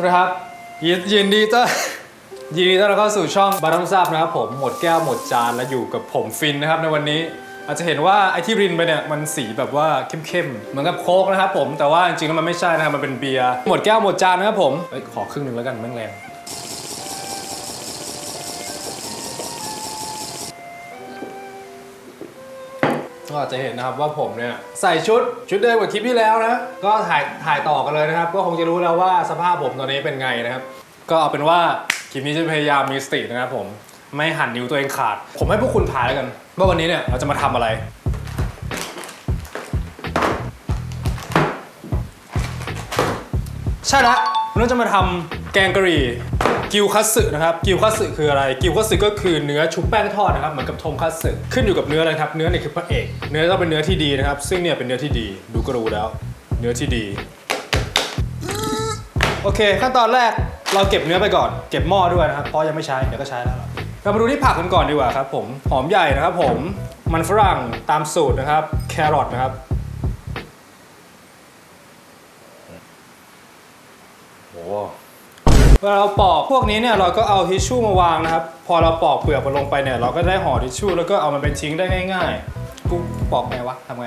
วัสดีครับยินยินดีต้อนยินดีต้อนรับเข้าสู่ช่องบาร์ททราบนะครับผมหมดแก้วหมดจานและอยู่กับผมฟินนะครับในวันนี้อาจจะเห็นว่าไอที่รินไปเนี่ยมันสีแบบว่าเข้มๆเหมือนกับโค้กนะครับผมแต่ว่าจริงๆแล้วมันไม่ใช่นะครับมันเป็นเบียร์หมดแก้วหมดจานนะครับผมเอ้ยขอครึ่งหนึ่งแล้วกันแม่งแรง ก็จะเห็นนะครับว่าผมเนี่ยใส่ชุดชุดเดิมกว่าคลิปที่แล้วนะ ก็ถ่ายถ่ายต่อกันเลยนะครับ ก็คงจะรู้แล้วว่าสภาพผมตอนนี้เป็นไงนะครับ ก็เอาเป็นว่าคลิปนี้จะพยายามมีสตินะครับผมไม่หั่นนิ้วตัวเองขาด ผมให้พวกคุณถ่ายแล้วกัน ว่าวันนี้เนี่ยเราจะมาทำอะไร ใช่ละวันนี้จะมาทำแกงกะหรี่ กิวคัตสึนะครับกิวคัตสึคืออะไร กิวคัตสึก็คือเนื้อชุบแป้งทอดนะครับเหมือนกับทงคัตสึขึ้นอยู่กับเนื้อเลยครับเนื้อเนี่ยคือพระเอก เนื้อต้องเป็นเนื้อที่ดีนะครับ ซึ่งเนี่ยเป็นเนื้อที่ดีดูก็รู้แล้ว เนื้อที่ดีโอเค ขั้นตอนแรกเราเก็บเนื้อไปก่อน เก็บหม้อด้วยนะครับเพราะยังไม่ใช้เดี๋ยวก็ใช้แล้วเรามาดูที่ผักกันก่อนดีกว่าครับผมหอมใหญ่นะครับผมมันฝรั่งตามสูตรนะครับ แครอทนะครับโอ้ เวลาเราปอกพวกนี้เนี่ยเราก็เอาทิชชู่มาวางนะครับ พอเราปอกเปลือกมันลงไปเนี่ย เราก็ได้ห่อทิชชู่แล้วก็เอามันเป็นทิ้งได้ง่ายๆ กูปอกไงวะทำไง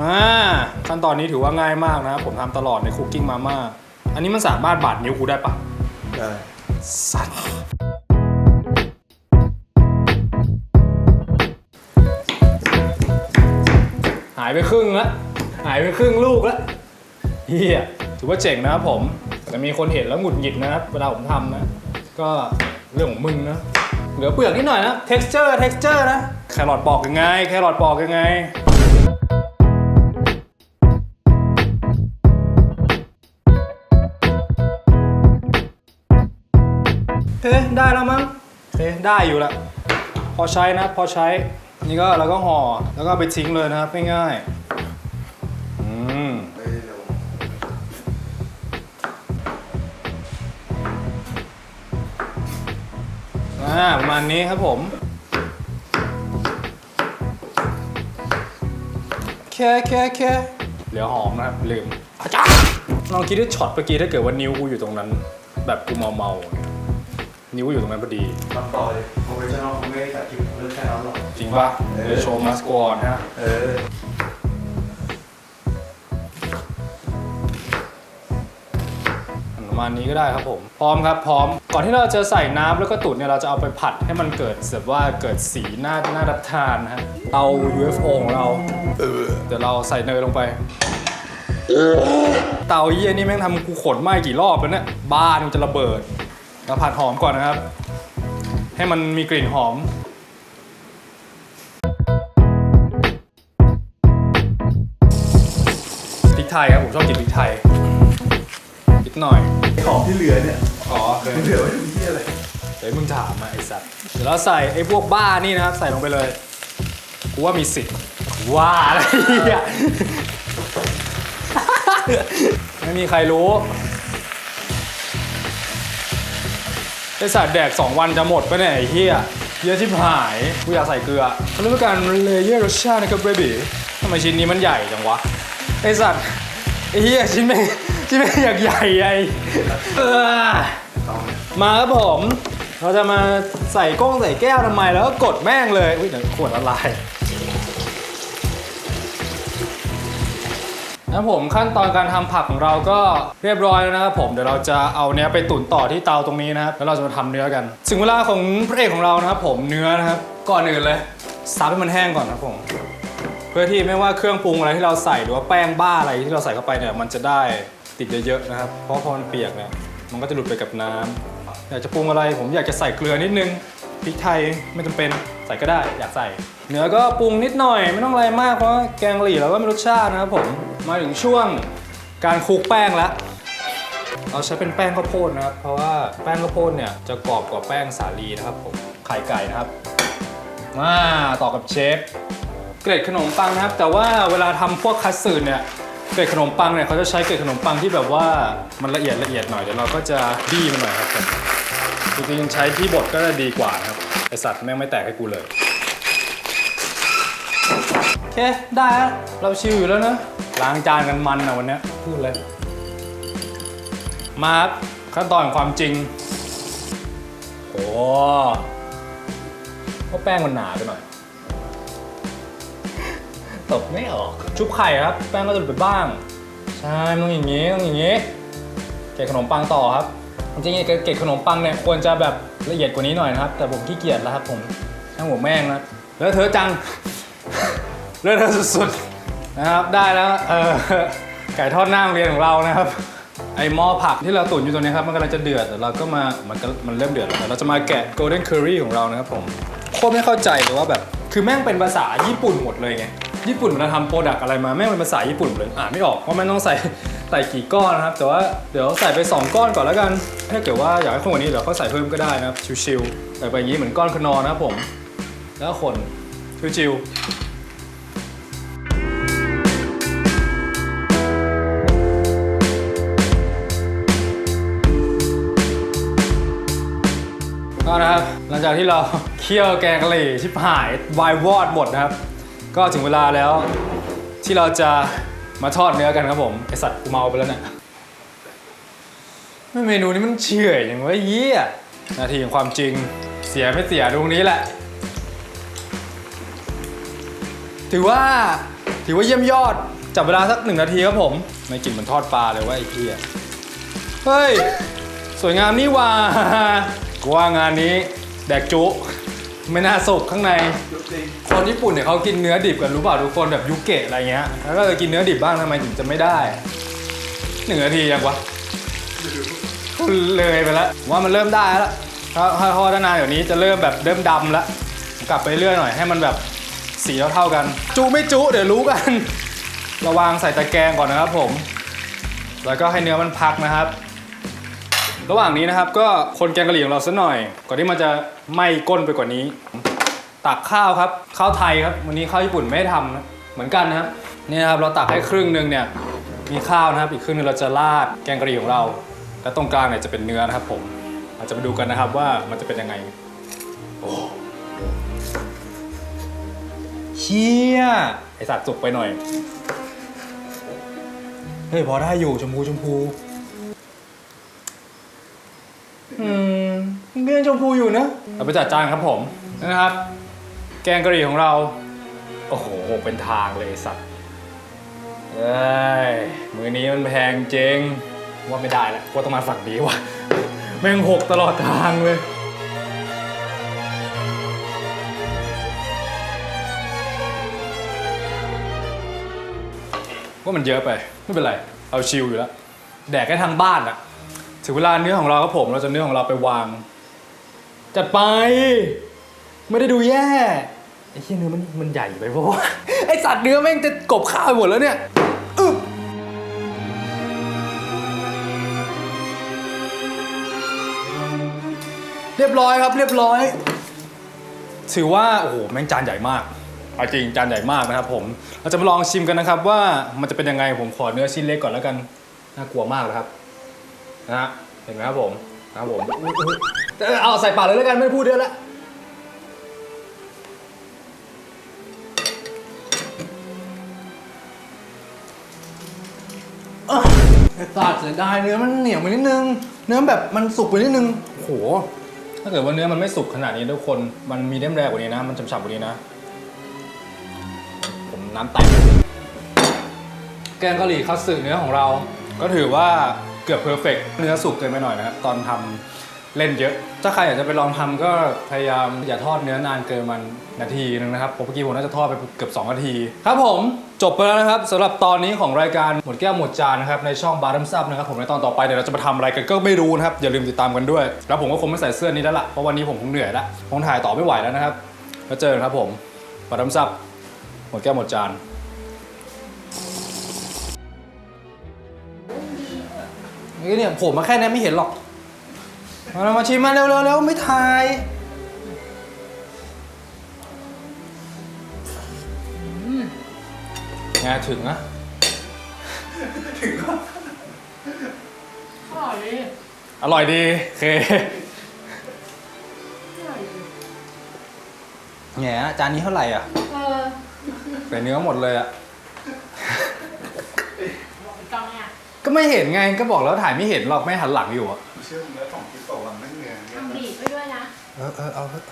อ่าขั้นตอนนี้ถือว่าง่ายมากนะครับผมทำตลอดในคุกกิ้งมาม่าอันนี้มันสามารถบาดนิ้วกูได้ปะได้สัตว์หายไปครึ่งแล้วหายไปครึ่งลูกแล้วเฮียถือว่าเจ๋งนะครับผม แต่มีคนเห็นแล้วหงุดหงิดนะครับเวลาผมทำนะ ก็เรื่องของมึงนะ เหลือเปลือกนิดหน่อยนะ texture texture นะ แครอทปอกยังไง แครอทปอกยังไงเฮ้ได้แล้วมั้งเฮ้ได้อยู่ละพอใช้นะ พอใช้ นี่ก็เราก็ห่อ แล้วก็ไปทิ้งเลยนะครับง่ายๆ ณนี้ครับผม แค่แค่แค่เหลือหอมนะครับ ลืมอาจารย์ลองคิดด้วยช็อตเมื่อกี้ถ้าเกิดว่านิ้วกูอยู่ตรงนั้น แบบกูเมาเมาๆนิ้วอยู่ตรงนั้นพอดีทำต่อเลยโปรเฟชชั่นอลเขาไม่ได้ตัดคลิปเรื่องแค่นั้นหรอกจริงป่ะเออเดี๋ยวโชว์มัสกอนฮะเออ มาณนี้ก็ได้ครับผม พร้อมครับ พร้อม ก่อนที่เราจะใส่น้ำแล้วก็ตุ๋นเนี่ยเราจะเอาไปผัดให้มันเกิดแบบว่าเกิดสีหน้าหน้ารับทานนะฮะเตา UFO ของเราเดี๋ยวเราใส่เนยลงไปเตาเยี่ยนี่แม่งทำกูขนไหม้กี่รอบแล้วเนี่ยบ้านมันจะระเบิดเราผัดหอมก่อนนะครับ ให้มันมีกลิ่นหอมพริกไทยครับผมชอบกินพริกไทย นิดหน่อย ของที่เหลือเนี่ยอ๋อเคยเหลือไว้ทำที่อะไร เดี๋ยวมึงถามมาไอ้สัตว์เดี๋ยวเราใส่ไอ้พวกบ้านี่นะครับ ใส่ลงไปเลย กูว่ามีสิทธิ์ว่าอะไรอะไม่มีใครรู้ไอสัตว์แดก 2 วันจะหมดไปะเนี่ยไอ้เหี้ยเยอะชิบหายกูอยากใส่เกลือเขาเรียกว่าการเลเยอร์รสชาตินะครับเบบี้ทำไมชิ้นนี้มันใหญ่จังวะไอสัตว์ไอ้เหี้ยชิ้นแม่ง ชิ้นแม่อยากใหญ่ไอเออมาครับผม เราจะมาใส่ก้องใส่แก้วทำไมแล้วก็กดแม่งเลยอุ้ยเดี๋ยวขวดละลายนะครับผมขั้นตอนการทำผักของเราก็เรียบร้อยแล้วนะครับผมเดี๋ยวเราจะเอาเนี้ยไปตุ๋นต่อที่เตาตรงนี้นะครับแล้วเราจะมาทำเนื้อกันถึงเวลาของพระเอกของเรานะครับผมเนื้อนะครับก่อนอื่นเลยซับให้มันแห้งก่อนนะครับผมเพื่อที่ไม่ว่าเครื่องปรุงอะไรที่เราใส่หรือว่าแป้งบ้าอะไรที่เราใส่เข้าไปเนี่ยมันจะได้ ติดเยอะๆนะครับ เพราะพอมันเปียกเนี่ยมันก็จะหลุดไปกับน้ำอยากจะปรุงอะไรผมอยากจะใส่เกลือนิดนึงพริกไทยไม่จำเป็นใส่ก็ได้อยากใส่ เนื้อก็ปรุงนิดหน่อยไม่ต้องอะไรมากเพราะแกงหรี่เราก็มีรสชาตินะครับผมมาถึงช่วงการคลุกแป้งแล้วเราใช้เป็นแป้งข้าวโพดนะครับ เพราะว่าแป้งข้าวโพดเนี่ยจะกรอบกว่าแป้งสาลีนะครับผมไข่ไก่นะครับมาต่อกับเชฟเกล็ดขนมปังนะครับ แต่ว่าเวลาทำพวกคัตสึเนี่ย เกล็ดขนมปังเนี่ยเขาจะใช้เกล็ดขนมปังที่แบบว่ามันละเอียดละเอียดหน่อยเดี๋ยวเราก็จะบี้มันหน่อยครับผมจริงๆใช้ที่บดก็จะดีกว่านะครับไอสัตว์แม่งไม่แตกให้กูเลยโอเคได้แล้วเราชิลอยู่แล้วนะล้างจานกันมันนะวันนี้พูดเลย มาครับขั้นตอนของความจริงโอ้ก็แป้งมันหนาไปหน่อย ตบไม่ออก ชุบไข่ครับ แป้งก็จะหลุดไปบ้าง ใช่มันต้องอย่างนี้ต้องอย่างนี้ เกล็ดขนมปังต่อครับ จริงๆเกล็ดขนมปังเนี่ยควรจะแบบละเอียดกว่านี้หน่อยนะครับ แต่ผมขี้เกียจแล้วครับผมช่างหัวแม่งนะแล้วเธอจังเลือดเธอสุดๆนะครับได้แล้วเออไก่ทอดหน้าโรงเรียนของเรานะครับ ไอหม้อผักที่เราตุ๋นอยู่ตรงนี้ครับมันกำลังจะเดือดเดี๋ยวเราก็มามันก็มันเริ่มเดือดแล้วเดี๋ยวเราจะมาแกะ golden curry ของเรานะครับผมโคตรไม่เข้าใจเลยว่าแบบ คือแม่งเป็นภาษาญี่ปุ่นหมดเลยไง ญี่ปุ่นเวลาทำโปรดักอะไรมาแม่งเป็นภาษาญี่ปุ่นเลยอ่านไม่ออกว่ามันต้องใส่ใส่กี่ก้อนนะครับ แต่ว่าเดี๋ยวใส่ไป 2 ก้อนก่อนแล้วกัน ถ้าเกิดว่าอยากให้คนกว่านี้เดี๋ยวเขาใส่เพิ่มก็ได้นะครับชิวๆใส่ไปอย่างนี้เหมือนก้อนขนอนะครับผม แล้วคนชิวๆก็นะครับหลังจากที่เราเคี่ยวแกงกะหรี่ชิบหายวายวอดหมดนะครับ ก็ถึงเวลาแล้วที่เราจะมาทอดเนื้อกันครับผมไอสัตว์กูเมาไปแล้วเนี่ยไม่เมนูนี้มันเฉื่อยอย่างว่าเยี่ยนาทีของความจริงเสียไม่เสียตรงนี้แหละ ถือว่าถือว่าเยี่ยมยอดจับเวลาสักหนึ่งนาทีครับผมไม่กลิ่นเหมือนทอดปลาเลยว่าไอ้เหี้ยเฮ้ย สวยงามนี่ว่ากูว่างานนี้แดกจุ ไม่น่าสุกข้างในคนญี่ปุ่นเนี่ยเขากินเนื้อดิบกันรู้เปล่าทุกคนแบบยุเกะอะไรเงี้ยแล้วก็จะกินเนื้อดิบบ้างทำไมถึงจะไม่ได้หนึ่งนาทียังวะเลยไปแล้วว่ามันเริ่มได้แล้วถ้าถ้าทอดนานเดี๋ยวนี้จะเริ่มแบบเริ่มดำแล้วกลับไปเรื่อยหน่อยให้มันแบบสีเท่าๆกัน จุไม่จุเดี๋ยวรู้กัน ระวังใส่ตะแกรงก่อนนะครับผม แล้วก็ให้เนื้อมันพักนะครับ ระหว่างนี้นะครับก็คนแกงกะหรี่ของเราสักหน่อย ก่อนที่มันจะไหม้ก้นไปกว่านี้ ตักข้าวครับข้าวไทยครับ วันนี้ข้าวญี่ปุ่นไม่ได้ทำนะเหมือนกันนะครับนี่นะครับเราตักให้ครึ่งหนึ่งเนี่ยมีข้าวนะครับ อีกครึ่งหนึงเราจะราดแกงกะหรี่ของเรา และตรงกลางเนี่ยจะเป็นเนื้อนะครับ ผมเราจะไปดูกันนะครับว่ามันจะเป็นยังไงโอ้เชี่ยไอสัตว์สุกไปหน่อยเฮ้ยพอได้อยู่ชมพูชมพู อืมเรื่องชมพูอยู่นะ เราไปจัดจานครับผมนะครับ แกงกะหรี่ของเรา โอ้โห เป็นทางเลยไอ้สัตว์เอ้ยมือนี้มันแพงจริงว่าไม่ได้ล้วว่าต้องมาฝั่งนี้ว่ะแม่งหกตลอดทางเลย ว่ามันเยอะไป ไม่เป็นไร เอาชิลอยู่แล้ว แดกได้ทางบ้านอะ ถึงเวลาเนื้อของเราครับผม เราจะเนื้อของเราไปวาง จัดไป ไม่ได้ดูแย่ไอ้เหี้ยเนื้อมันมันใหญ่ไปเพราะว่าไอสัตว์เนื้อแม่งจะกบข้าวไปหมดแล้วเนี่ยอึ๊บเรียบร้อยครับเรียบร้อย ถือว่าโอ้โหแม่งจานใหญ่มากเอาจริงจานใหญ่มากนะครับผม เราจะมาลองชิมกันนะครับว่ามันจะเป็นยังไงผมขอเนื้อชิ้นเล็กก่อนแล้วกันน่ากลัวมากเลยครับ นะฮะเห็นไหมครับผมนะครับผมเอาใส่ปากเลยแล้วกันไม่พูดเยอะแล้วตาดเสียดายเนื้อมันเหนียวไปนิดนึง เนื้อแบบมันสุกไปนิดนึงโอ้โหถ้าเกิดว่าเนื้อมันไม่สุกขนาดนี้ทุกคนมันมีเดียมแรกกว่านี้นะ มันฉ่ำๆกว่านี้นะ ผมน้ำแตกแกงกะหรี่คัตสึเนื้อของเรา ก็ถือว่า กือบเพอร์เฟกเนื้อสุกเกินไปหน่อยนะครับตอนทำเล่นเยอะ ถ้าใครอยากจะไปลองทำก็พยายามอย่าทอดเนื้อนานเกินมันนาทีนึงนะครับผมเมื่อกี้ผมน่าจะทอดไปเกือบ2นาที ครับผมจบไปแล้วนะครับสำหรับตอนนี้ของรายการหมดแก้วหมดจานนะครับในช่องบาร์ดัมซับนะครับผมในตอนต่อไปเดี๋ยวเราจะมาทำอะไรกันก็ไม่รู้นะครับอย่าลืมติดตามกันด้วย แล้วผมก็คงไม่ใส่เสื้อนี้แล้วล่ะเพราะวันนี้ผมคงเหนื่อยแล้วคงถ่ายต่อไม่ไหวแล้วนะครับแล้วเจอกันครับผมบาร์ดัมซับหมดแก้วหมดจาน นี่เนี่ยผมมาแค่นี้ไม่เห็นหรอก มาเรามาชิมมาเร็วเร็วเร็วไม่ทายอืมไงถึงนะอร่อยดิอร่อยดีโอเคอร่อยดิแหมจานนี้เท่าไหร่อะ เออแต่เนื้อหมดเลยอะบอ กอีกกล้องเนี่ยอก็ไม่เห็นไงก็บอกแล้วถ่ายไม่เห็นหรอกไม่หันหลังอยู่อะเชื่อมึงแล้วสองคลิปต่อวันไม่เหนื่อยทำบีบไปด้วยนะ เออเออเอาเถอะ